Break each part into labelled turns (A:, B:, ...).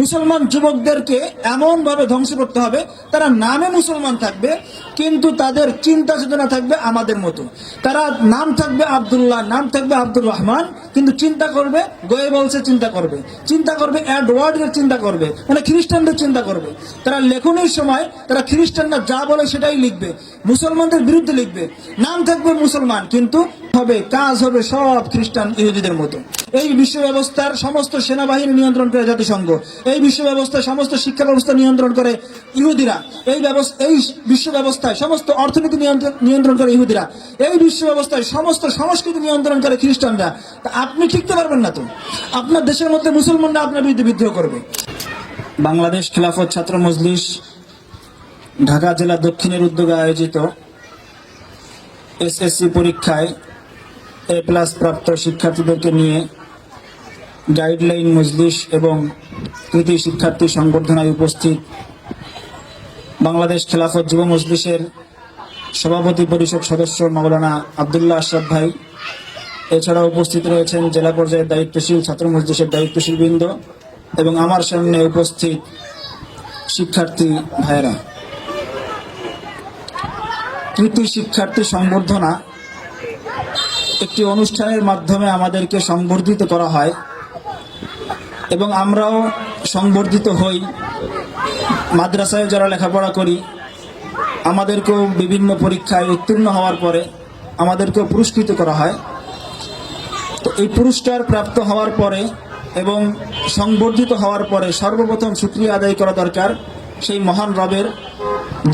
A: মুসলমান যুবকদেরকে এমন ভাবে ধ্বংস করতে হবে, তারা নামে মুসলমান থাকবে, কিন্তু তাদের চিন্তা চেতনা থাকবে আমাদের মতো। তারা নাম থাকবে আব্দুল্লাহ, নাম থাকবে আব্দুর রহমান, কিন্তু চিন্তা করবে, গোয়ে বলছে চিন্তা করবে। চিন্তা করবে অ্যাডওয়ার্ডের চিন্তা করবে মানে খ্রিস্টানদের চিন্তা করবে। তারা লেখনের সময়, তারা খ্রিস্টানরা যা বলে সেটাই লিখবে, মুসলমানদের বিরুদ্ধে লিখবে। নাম থাকবে মুসলমান, কিন্তু হবে, কাজ হবে সব খ্রিস্টান ইহুদিদের মতো। এই বিশ্ব ব্যবস্থার সমস্ত সেনাবাহিনী নিয়ন্ত্রণ করে জাতিসংঘ, এই বিশ্ব ব্যবস্থার সমস্ত শিক্ষা ব্যবস্থা নিয়ন্ত্রণ করে ইহুদিরা, এই ব্যবস্থা এই বিশ্ব ব্যবস্থায় সমস্ত অর্থনীতি নিয়ন্ত্রণ করে ইহুদিরা, এই বিশ্ব ব্যবস্থায় সমস্ত সংস্কৃতি নিয়ন্ত্রণ করে খ্রিস্টানরা। তা আপনি ঠিকতে পারবেন না তো? আপনার দেশের মধ্যে মুসলমানরা আপনার বিরুদ্ধে বিদ্রোহ করবে। বাংলাদেশ খেলাফত ছাত্র মজলিস, ঢাকা জেলা দক্ষিণের উদ্যোগে আয়োজিত এসএসসি পরীক্ষায় এ প্লাস প্রাপ্ত শিক্ষার্থীদেরকে নিয়ে গাইডলাইন মজলিস এবং কৃতি শিক্ষার্থী সংবর্ধনায় উপস্থিত বাংলাদেশ খেলাফত যুব মজলিসের সভাপতি পরিষদ সদস্য মাওলানা আবদুল্লাহ আশরাফ ভাই। এছাড়া উপস্থিত রয়েছেন জেলা পর্যায়ের দায়িত্বশীল ছাত্র মজলিসের দায়িত্বশীল বৃন্দ এবং আমার সামনে উপস্থিত শিক্ষার্থী ভাইয়েরা। কৃতি শিক্ষার্থী সংবর্ধনা একটি অনুষ্ঠানের মাধ্যমে আমাদেরকে সংবর্ধিত করা হয় এবং আমরাও সংবর্ধিত হই। মাদ্রাসায় যারা লেখাপড়া করি, আমাদেরকেও বিভিন্ন পরীক্ষায় উত্তীর্ণ হওয়ার পরে আমাদেরকেও পুরস্কৃত করা হয়। তো এই পুরস্কার প্রাপ্ত হওয়ার পরে এবং সংবর্ধিত হওয়ার পরে সর্বপ্রথম সুক্রিয়া আদায় করা দরকার সেই মহান রবের,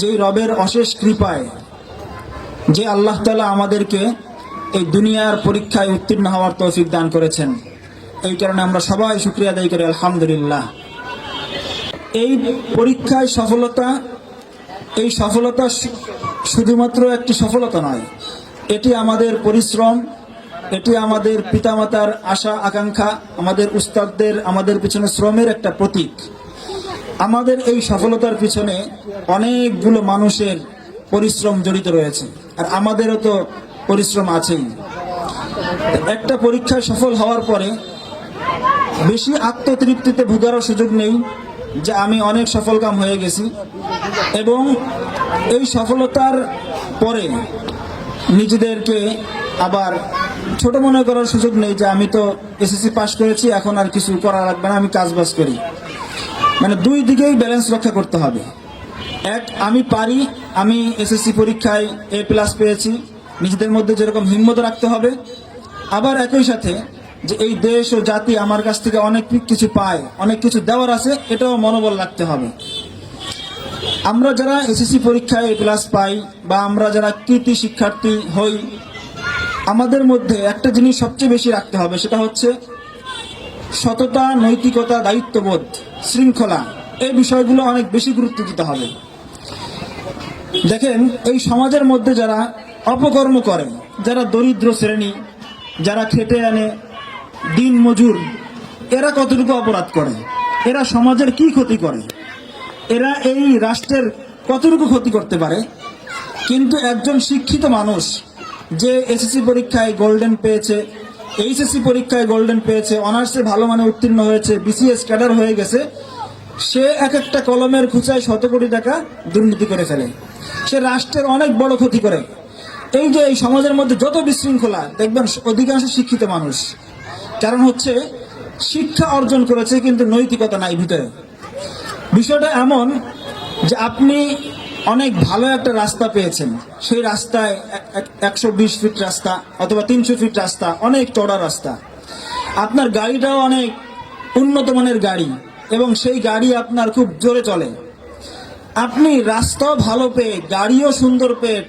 A: যেই রবের অশেষ কৃপায়, যে আল্লাহ তালা আমাদেরকে এই দুনিয়ার পরীক্ষায় উত্তীর্ণ হওয়ার তৌফিক দান করেছেন। এই কারণে আমরা সবাই শুক্রিয়া আদায় করি, আলহামদুলিল্লাহ। এই পরীক্ষায় সফলতা, এই সফলতা শুধুমাত্র একটি সফলতা নয়, এটি আমাদের পরিশ্রম, এটি আমাদের পিতামাতার আশা, আকাঙ্ক্ষা, আমাদের উস্তাদদের, আমাদের পিছনে শ্রমের একটা প্রতীক। আমাদের এই সফলতার পিছনে অনেকগুলো মানুষের পরিশ্রম জড়িত রয়েছে, আর আমাদেরও তো পরিশ্রম আছেই একটা পরীক্ষায় সফল হওয়ার পরে বেশি আত্মতৃপ্তিতে ভোগারও সুযোগ নেই যে আমি অনেক সফলকাম হয়ে গেছি। এবং এই সফলতার পরে নিজেদেরকে আবার ছোট মনে করার সুযোগ নেই যে আমি তো এসএসসি পাশ করেছি, এখন আর কিছু করা লাগবে না, আমি কাজ বাজ করি। মানে দুই দিকেই ব্যালেন্স রক্ষা করতে হবে। এক, আমি পারি, আমি এসএসসি পরীক্ষায় এ প্লাস পেয়েছি। নিজেদের মধ্যে যেরকম হিম্মত রাখতে হবে। আবার একই সাথে যে এই দেশ ও জাতি আমার কাছ থেকে অনেক কিছু পায়, অনেক কিছু দেওয়ার আছে, এটাও মনোবল রাখতে হবে। আমরা যারা এসএসসি পরীক্ষায় এ প্লাস পাই বা আমরা যারা কৃতি শিক্ষার্থী হই, আমাদের মধ্যে একটা জিনিস সবচেয়ে বেশি রাখতে হবে, সেটা হচ্ছে সততা, নৈতিকতা, দায়িত্ববোধ, শৃঙ্খলা এই বিষয়গুলো অনেক বেশি গুরুত্ব দিতে হবে। দেখেন, এই সমাজের মধ্যে যারা অপকর্ম করে যারা দরিদ্র শ্রেণি, যারা খেটে আনে, দিন মজুর, এরা কতটুকু অপরাধ করে? এরা সমাজের কি ক্ষতি করে? এরা এই রাষ্ট্রের কতটুকু ক্ষতি করতে পারে? কিন্তু একজন শিক্ষিত মানুষ যে এসএসসি পরীক্ষায় গোল্ডেন পেয়েছে, এইচএসসি পরীক্ষায় গোল্ডেন পেয়েছে, অনার্সে ভালো মানে উত্তীর্ণ হয়েছে বিসিএস ক্যাডার হয়ে গেছে, সে এক একটা কলমের খুচায় শত কোটি টাকা দুর্নীতি করে ফেলে। সে রাষ্ট্রের অনেক বড় ক্ষতি করে। এই যে এই সমাজের মধ্যে যত বিশৃঙ্খলা, দেখবেন অধিকাংশ শিক্ষিত মানুষ। কারণ হচ্ছে, শিক্ষা অর্জন করেছে কিন্তু নৈতিকতা নাই ভিতরে। বিষয়টা এমন যে আপনি অনেক ভালো একটা রাস্তা পেয়েছেন। সেই রাস্তায় একশো বিশ ফিট রাস্তা অথবা তিনশো ফিট রাস্তা, অনেক চড়া রাস্তা। আপনার গাড়িটাও অনেক উন্নত মানের গাড়ি এবং সেই গাড়ি আপনার খুব জোরে চলে। আপনি রাস্তাও ভালো পেয়ে, গাড়িও সুন্দর পেয়ে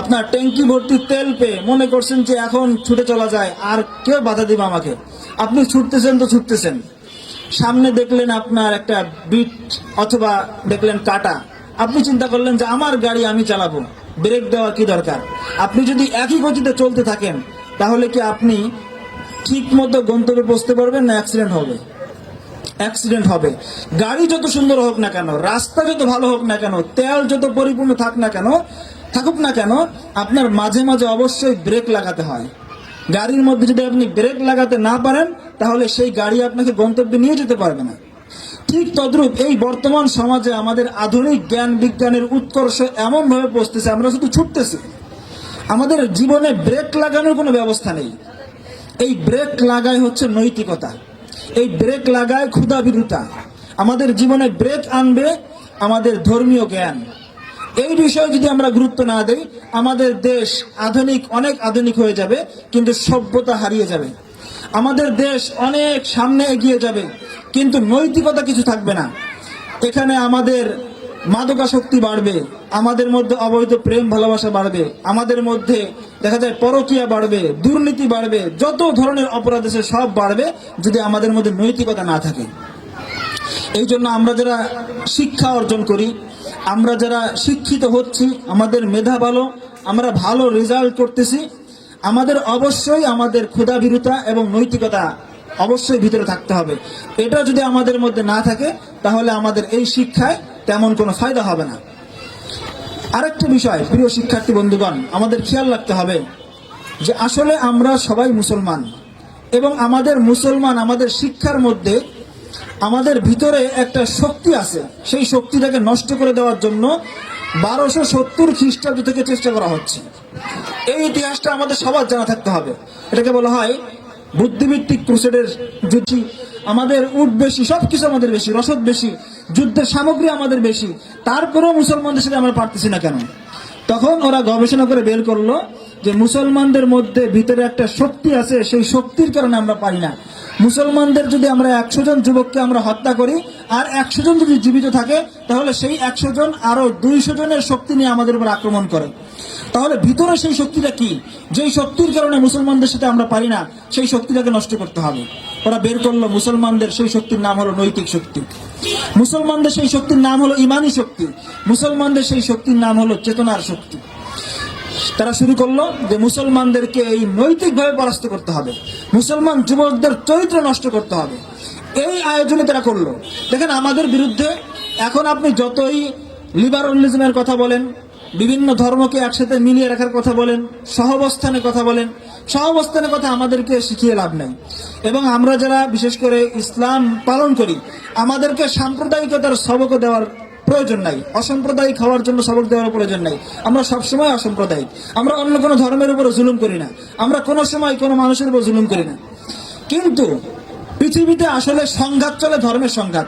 A: আপনার ট্যাঙ্কি ভর্তি তেল পেয়ে মনে করছেন যে এখন ছুটে চলা যায়, আর কেউ বাধা দিবে আমাকে। আপনি ছুটতেছেন তো ছুটতেছেন। সামনে দেখলেন আপনার একটা বিট অথবা দেখলেন কাটা। আপনি চিন্তা করলেন যে আমার গাড়ি আমি চালাবো। ব্রেক দেওয়া কি দরকার? আপনি যদি একই গতিতে চলতে থাকেন, তাহলে কি আপনি ঠিক মতো গন্তব্যে পৌঁছতে পারবেন না অ্যাক্সিডেন্ট হবে? অ্যাক্সিডেন্ট হবে। গাড়ি যত সুন্দর হোক না কেন, রাস্তা যত ভালো হোক না কেন, তেল যত পরিপূর্ণ থাক না কেন থাকুক না কেন, আপনার মাঝে মাঝে অবশ্যই ব্রেক লাগাতে হয়। গাড়ির মধ্যে যদি আপনি ব্রেক লাগাতে না পারেন, তাহলে সেই গাড়ি আপনাকে গন্তব্যে নিয়ে যেতে পারবে না। ঠিক তদ্রূপ এই বর্তমান সমাজে আমাদের আধুনিক জ্ঞান বিজ্ঞানের উৎকর্ষ এমনভাবে পৌঁছতেছে, আমরা শুধু ছুটতেছি। আমাদের জীবনে ব্রেক লাগানোর কোনো ব্যবস্থা নেই। এই ব্রেক লাগায় হচ্ছে নৈতিকতা। এই ব্রেক লাগায় ক্ষুধাবিরুতা। আমাদের জীবনে ব্রেক আনবে আমাদের ধর্মীয় জ্ঞান। এই বিষয়ে যদি আমরা গুরুত্ব না দেই, আমাদের দেশ আধুনিক, অনেক আধুনিক হয়ে যাবে, কিন্তু সভ্যতা হারিয়ে যাবে। আমাদের দেশ অনেক সামনে এগিয়ে যাবে, কিন্তু নৈতিকতা কিছু থাকবে না। এখানে আমাদের মাদকাসক্তি বাড়বে, আমাদের মধ্যে অবৈধ প্রেম, ভালোবাসা বাড়বে, আমাদের মধ্যে দেখা যায় পরকিয়া বাড়বে, দুর্নীতি বাড়বে, যত ধরনের অপরাধ আছে সব বাড়বে যদি আমাদের মধ্যে নৈতিকতা না থাকে। এই জন্য আমরা যারা শিক্ষা অর্জন করি আমরা যারা শিক্ষিত হচ্ছি, আমাদের মেধা ভালো, আমরা ভালো রেজাল্ট করতেছি, আমাদের অবশ্যই আমাদের ক্ষুধাভীরতা এবং নৈতিকতা অবশ্যই ভিতরে থাকতে হবে। এটা যদি আমাদের মধ্যে না থাকে, তাহলে আমাদের এই শিক্ষায় তেমন কোনো ফায়দা হবে না। আরেকটা বিষয়, প্রিয় শিক্ষার্থী বন্ধুগণ, আমাদের খেয়াল রাখতে হবে যে আসলে আমরা সবাই মুসলমান এবং আমাদের মুসলমান আমাদের শিক্ষার মধ্যে আমাদের ভিতরে একটা শক্তি আছে। সেই শক্তিটাকে নষ্ট করে দেওয়ার জন্য বারোশো সত্তর খ্রিস্টাব্দ থেকে চেষ্টা করা হচ্ছে। এই ইতিহাসটা আমাদের সবার জানা থাকতে হবে। এটাকে বলা হয় বুদ্ধিভিত্তিক ক্রুসেডের যুদ্ধ। আমাদের উট বেশি সব কিছু আমাদের বেশি, রসদ বেশি, যুদ্ধের সামগ্রী আমাদের বেশি। তারপরেও মুসলমানদের সাথে আমরা পারতেছি না কেন? তখন ওরা গবেষণা করে বের করল যে মুসলমানদের মধ্যে ভিতরে একটা শক্তি আছে, সেই শক্তির কারণে আমরা পারি না। মুসলমানদের যদি আমরা একশো জন যুবককে আমরা হত্যা করি, আর একশো জন যদি জীবিত থাকে, তাহলে সেই একশো জন আরও দুইশো জনের শক্তি নিয়ে আমাদের উপর আক্রমণ করে। তাহলে ভিতরে সেই শক্তিটা কি? যেই শক্তির কারণে মুসলমানদের সাথে আমরা পারি না, সেই শক্তিটাকে নষ্ট করতে হবে। ওরা বের করল মুসলমানদের, সেই শক্তির নাম হলো নৈতিক শক্তি। মুসলমানদের সেই শক্তির নাম হলো ইমানি শক্তি। মুসলমানদের সেই শক্তির নাম হলো চেতনার শক্তি। তারা শুরু করল যে মুসলমানদেরকে এই নৈতিকভাবে পরাস্ত করতে হবে। মুসলমান যুবকদের চরিত্র নষ্ট করতে হবে। এই আয়োজনে তারা করল। দেখেন, আমাদের বিরুদ্ধে এখন আপনি যতই লিবারালিজমের কথা বলেন, বিভিন্ন ধর্মকে একসাথে মিলিয়ে রাখার কথা বলেন, সহাবস্থানের কথা বলেন, সহবস্থানের কথা আমাদেরকে শিখিয়ে লাভ নেই। এবং আমরা যারা, বিশেষ করে ইসলাম পালন করি, আমাদেরকে সাম্প্রদায়িকতার সবক দেওয়ার প্রয়োজন নাই। অসাম্প্রদায়িক হওয়ার জন্য সবক দেওয়ার প্রয়োজন নাই। আমরা সবসময় অসাম্প্রদায়িক। আমরা অন্য কোনো ধর্মের উপরে জুলুম করি না। আমরা কোনো সময় কোনো মানুষের উপর জুলুম করি না। কিন্তু পৃথিবীতে আসলে সংঘাত চলে, ধর্মের সংঘাত।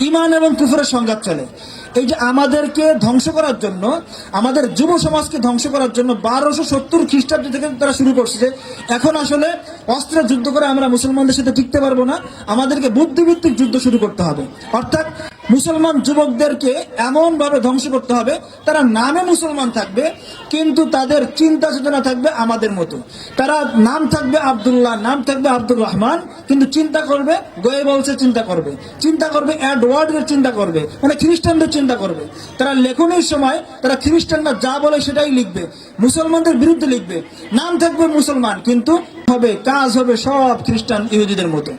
A: ইমান এবং কুফরের সংঘাত চলে। এই যে আমাদেরকে ধ্বংস করার জন্য, আমাদের যুব সমাজকে ধ্বংস করার জন্য বারোশো সত্তর খ্রিস্টাব্দ থেকে তারা শুরু করছে এখন আসলে অস্ত্রের যুদ্ধ করে আমরা মুসলমানদের সাথে টিকতে পারব না। আমাদেরকে বুদ্ধিভিত্তিক যুদ্ধ শুরু করতে হবে। অর্থাৎ মুসলমান যুবকদেরকে এমন ভাবে ধ্বংস করতে হবে, তারা নামে মুসলমান থাকবে, কিন্তু তাদের চিন্তা চেতনা থাকবে আমাদের মতো। তারা নাম থাকবে আবদুল্লাহ, নাম থাকবে আব্দুর রহমান, কিন্তু চিন্তা করবে, গোয়ে বলছে চিন্তা করবে। চিন্তা করবে অ্যাডওয়ার্ডের চিন্তা করবে মানে খ্রিস্টানদের চিন্তা করবে। তারা লেখনের সময়, তারা খ্রিস্টানরা যা বলে সেটাই লিখবে, মুসলমানদের বিরুদ্ধে লিখবে। নাম থাকবে মুসলমান, কিন্তু হবে, কাজ হবে সব খ্রিস্টান ইহুদিদের মতো।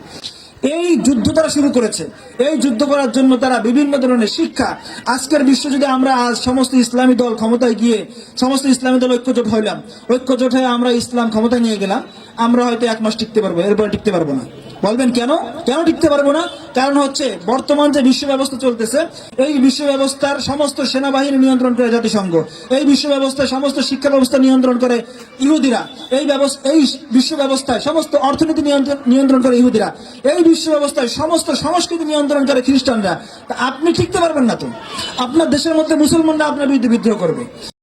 A: এই যুদ্ধ তারা শুরু করেছে। এই যুদ্ধ করার জন্য তারা বিভিন্ন ধরনের শিক্ষা। আজকের বিশ্ব যদি আমরা আজ সমস্ত ইসলামী দল ক্ষমতায় গিয়ে সমস্ত ইসলামী দল ঐক্যজোট হইলাম, ঐক্যজোট হয়ে আমরা ইসলাম ক্ষমতায় নিয়ে গেলাম, আমরা হয়তো এক মাস টিকতে পারব এরপরে টিকতে পারব না। বলবেন কেন? কেন টিকতে পারব না? কারণ হচ্ছে, বর্তমান যে বিশ্ব ব্যবস্থা চলতেছে, এই বিশ্ব ব্যবস্থার সমস্ত সেনাবাহিনী নিয়ন্ত্রণ করে জাতিসংঘ। এই বিশ্ব ব্যবস্থায় সমস্ত শিক্ষা ব্যবস্থা নিয়ন্ত্রণ করে ইহুদিরা। এই ব্যবস্থা এই বিশ্ব ব্যবস্থায় সমস্ত অর্থনীতি নিয়ন্ত্রণ করে ইহুদিরা। এই বিশ্ব ব্যবস্থায় সমস্ত সংস্কৃতি নিয়ন্ত্রণ করে খ্রিস্টানরা। আপনি টিকতে পারবেন না তো? আপনার দেশের মধ্যে মুসলমানরা আপনার বিরুদ্ধে বিদ্রোহ করবে।